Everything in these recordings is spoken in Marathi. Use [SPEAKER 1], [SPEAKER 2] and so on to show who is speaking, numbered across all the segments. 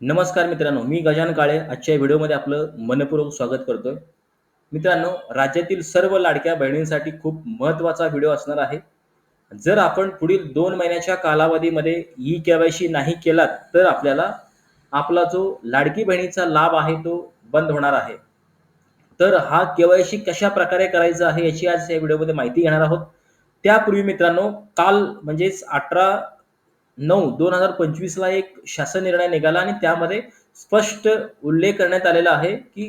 [SPEAKER 1] नमस्कार मित्रांनो मी गजान काळे. आजच्या व्हिडिओमध्ये आपलं मनपूर्वक स्वागत करतोय. मित्रांनो राज्यातील सर्व लाडक्या बहिणींसाठी खूप महत्त्वाचा व्हिडिओ असणार आहे. जर आपण पुढील दोन महिन्याच्या कालावधीमध्ये ई केवायसी नाही केलात तर आपल्याला आपला जो लाडकी बहिणीचा लाभ आहे तो बंद होणार आहे. तर हा केवायसी कशा प्रकारे करायचा आहे याची आज या व्हिडिओमध्ये माहिती घेणार आहोत. त्यापूर्वी मित्रांनो काल म्हणजेच अठरा नऊ दोन हजार पंचवीसला एक शासन निर्णय निघाला आणि त्यामध्ये स्पष्ट उल्लेख करण्यात आलेला आहे की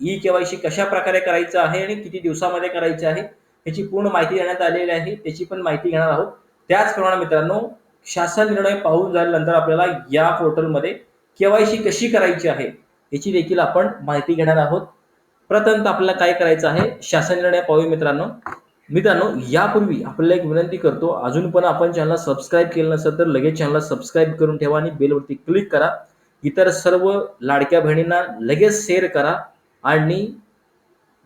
[SPEAKER 1] ई केवायसी कशा प्रकारे करायचं आहे आणि किती दिवसामध्ये करायचे आहे याची पूर्ण माहिती देण्यात आलेली आहे त्याची पण माहिती घेणार आहोत. त्याचप्रमाणे मित्रांनो शासन निर्णय पाहून झाल्यानंतर आपल्याला या पोर्टलमध्ये केवायसी कशी करायची आहे याची देखील आपण माहिती घेणार आहोत. प्रथम आपल्याला काय करायचं आहे शासन निर्णय पाहूया मित्रांनो. मित्रांनो यापूर्वी आपल्याला एक विनंती करतो अजून पण आपण चॅनलला सबस्क्राईब केलं नसेल तर लगेच चॅनलला सबस्क्राईब करून ठेवा आणि बेलवरती क्लिक करा. इतर सर्व लाडक्या बहिणींना लगेच शेअर करा आणि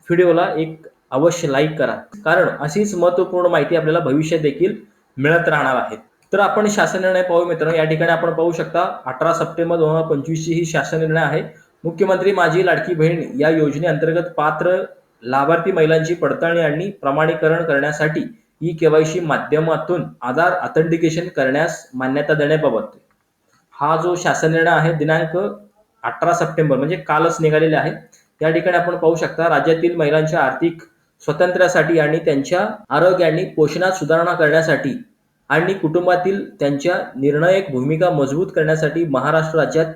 [SPEAKER 1] व्हिडिओला एक अवश्य लाईक करा. कारण अशीच महत्त्वपूर्ण माहिती आपल्याला भविष्यात देखील मिळत राहणार आहे. तर आपण शासन निर्णय पाहू मित्रांनो. या ठिकाणी आपण पाहू शकता अठरा सप्टेंबर दोन हजार पंचवीसची ही शासन निर्णय आहे. मुख्यमंत्री माझी लाडकी बहीण या योजनेअंतर्गत पात्र लाभार्थी महिलांची पडताळणी आणि प्रमाणीकरण करण्यासाठी ई केवायसी माध्यमातून आधार ऑथेंटिकेशन करण्यास मान्यता देण्याबाबत. हा जो शासन निर्णय आहे दिनांक अठरा सप्टेंबर म्हणजे कालच निघालेले आहे. त्या ठिकाणी आपण पाहू शकता राज्यातील महिलांच्या आर्थिक स्वातंत्र्यासाठी आणि त्यांच्या आरोग्य आणि पोषणात सुधारणा करण्यासाठी आणि कुटुंबातील त्यांच्या निर्णायक भूमिका मजबूत करण्यासाठी महाराष्ट्र राज्यात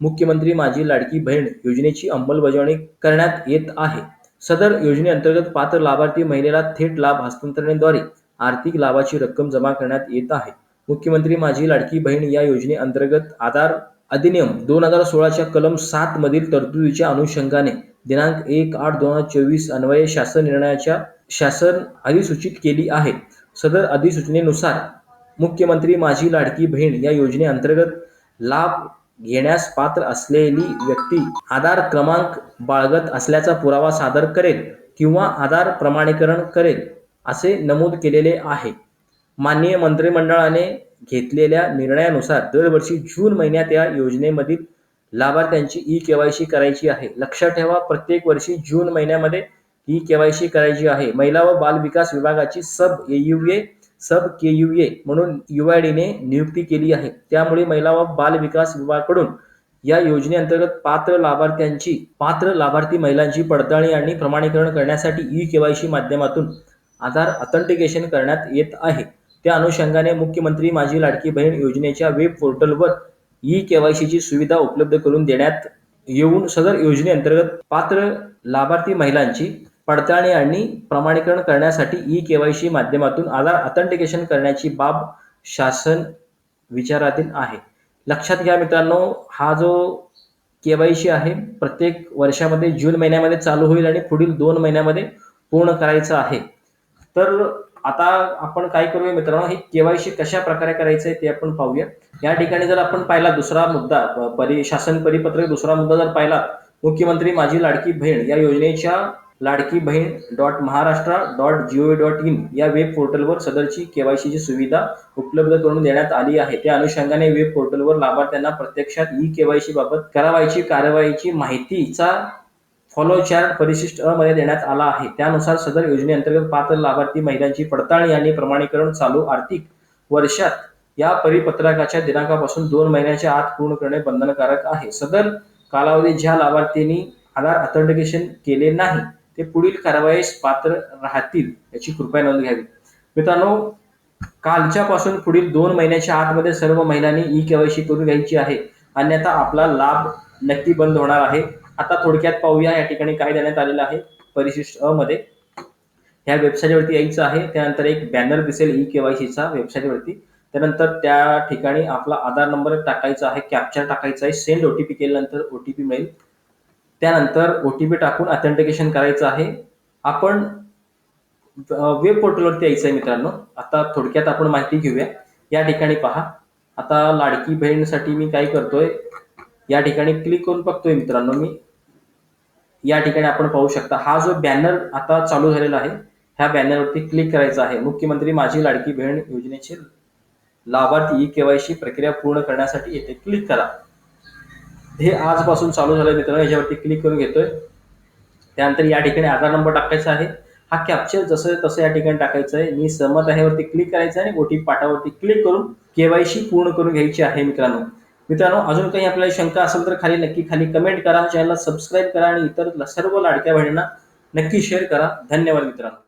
[SPEAKER 1] मुख्यमंत्री माझी लाडकी बहीण योजनेची अंमलबजावणी करण्यात येत आहे. सदर योजनेअंतर्गत पात्र लाभार्थी महिलेला थेट लाभ हस्तांतरणद्वारे आर्थिक लाभाची रक्कम जमा करण्यात येत आहे. मुख्यमंत्री माझी लाडकी बहीण या योजनेअंतर्गत आधार अधिनियम दोन हजार सोळाच्या कलम सात मधील तरतुदीच्या अनुषंगाने दिनांक एक आठ दोन हजार चोवीस अन्वये शासन निर्णयाच्या शासन अधिसूचित केली आहे. सदर अधिसूचनेनुसार मुख्यमंत्री माझी लाडकी बहीण या योजनेअंतर्गत लाभ घेण्यास पात्र असलेली व्यक्ती आधार क्रमांक बाळगत असल्याचा पुरावा सादर करेल किंवा आधार प्रमाणीकरण करेल असे नमूद केलेले आहे. माननीय मंत्रिमंडळाने घेतलेल्या निर्णयानुसार दरवर्षी जून महिन्यात या योजनेमधील लाभार्थ्यांची ई केवायसी करायची आहे. लक्षात ठेवा प्रत्येक वर्षी जून महिन्यामध्ये ई केवायसी करायची आहे. महिला व बाल विकास विभागाची सब एयुए सब के यू ए म्हणून युआयडीने नियुक्ती केली आहे. त्यामुळे महिला व बाल विकास विभागाकडून या योजनेअंतर्गत पात्र लाभार्थ्यांची पात्र लाभार्थी महिलांची पडताळणी आणि प्रमाणीकरण करण्यासाठी ई केवायसी माध्यमातून आधार ऑथेंटिकेशन करण्यात येत आहे. त्या अनुषंगाने मुख्यमंत्री माझी लाडकी बहीण योजनेच्या वेब पोर्टलवर ई केवायसीची सुविधा उपलब्ध करून देण्यात येऊन सदर योजनेअंतर्गत पात्र लाभार्थी महिलांची पडताळणी आणि प्रमाणीकरण करण्यासाठी ई केवायसी माध्यमातून आधार ऑथेंटिकेशन करण्याची बाब शासन विचाराधीन आहे. लक्षात घ्या मित्रांनो हा जो केवायसी आहे प्रत्येक वर्षामध्ये जून महिन्यामध्ये चालू होईल आणि पुढील दोन महिन्यामध्ये पूर्ण करायचं आहे. तर आता आपण काय करूया मित्रांनो हे केवायसी कशा प्रकारे करायचं आहे ते आपण पाहूया. या ठिकाणी जर आपण पाहिला दुसरा मुद्दा परि शासन परिपत्रक दुसरा मुद्दा जर पाहिला मुख्यमंत्री माझी लाडकी बहीण या योजनेच्या Ladki Bahin dot Maharashtra dot GO dot in या वेब पोर्टलवर सदरची केवायसीची सुविधा उपलब्ध करून देण्यात आली आहे. त्या अनुषंगाने वेब पोर्टलवर लाभार्थ्यांना प्रत्यक्षात ई केवायसी बाबत करावायची कारवाईची माहितीचा फॉलो चार्ट परिशिष्ट अ मध्ये देण्यात आला आहे. त्यानुसार सदर योजनेअंतर्गत पात्र लाभार्थी महिलांची पडताळणी आणि प्रमाणीकरण चालू आर्थिक वर्षात या परिपत्रकाच्या दिनांकापासून दोन महिन्याच्या आत पूर्ण करणे बंधनकारक आहे. सदर कालावधी ज्या लाभार्थींनी आधार ऑथेंटिकेशन केले नाही ते पुढील कारवाईस पात्र राहतील याची कृपया नोंद घ्यावी. मित्रांनो कालच्या पासून पुढील दोन महिन्याच्या आतमध्ये सर्व महिलांनी ई केवायसी करून घ्यायची आहे. अन्यथा आपला लाभ नक्की बंद होणार आहे. आता थोडक्यात पाहूया या ठिकाणी काय देण्यात आलेलं आहे. परिशिष्ट अ मध्ये. ह्या वेबसाईटवरती यायचं आहे. त्यानंतर एक बॅनर दिसेल ई केवायसीचा वेबसाईटवरती. त्यानंतर त्या ठिकाणी आपला आधार नंबर टाकायचा आहे. कॅप्चर टाकायचा आहे. सेंड ओटीपी केल्यानंतर ओटीपी मिळेल. त्यानंतर ओ टी पी टाकून ऑथेंटिकेशन करायचं आहे. आपण वेब पोर्टलवरती यायचं आहे मित्रांनो. आता थोडक्यात आपण माहिती घेऊया. या ठिकाणी पहा. आता लाडकी बहीणसाठी मी काय करतोय? या ठिकाणी क्लिक करून बघतोय मित्रांनो मी. या ठिकाणी आपण पाहू शकता हा जो बॅनर आता चालू झालेला आहे ह्या बॅनरवरती क्लिक करायचा आहे. मुख्यमंत्री माझी लाडकी बहीण योजनेचे लाभार्थी ई केवायसी प्रक्रिया पूर्ण करण्यासाठी येथे क्लिक करा. हे आजपासून चालू झालं मित्रांनो. याच्यावरती क्लिक करून घेतोय. त्यानंतर या ठिकाणी आधार नंबर टाकायचा आहे. हा कॅप्चर जसं तसं या ठिकाणी टाकायचं आहे. मी सहमत आहे वरती क्लिक करायचं आहे आणि ओटीपी पाठावरती क्लिक करून केवायसी पूर्ण करून घ्यायची आहे मित्रांनो. मित्रांनो अजून काही आपल्याला शंका असेल तर खाली नक्की खाली कमेंट करा. चॅनलला सबस्क्राईब करा आणि इतर सर्व लाडक्या बहिणींना नक्की शेअर करा. धन्यवाद मित्रांनो.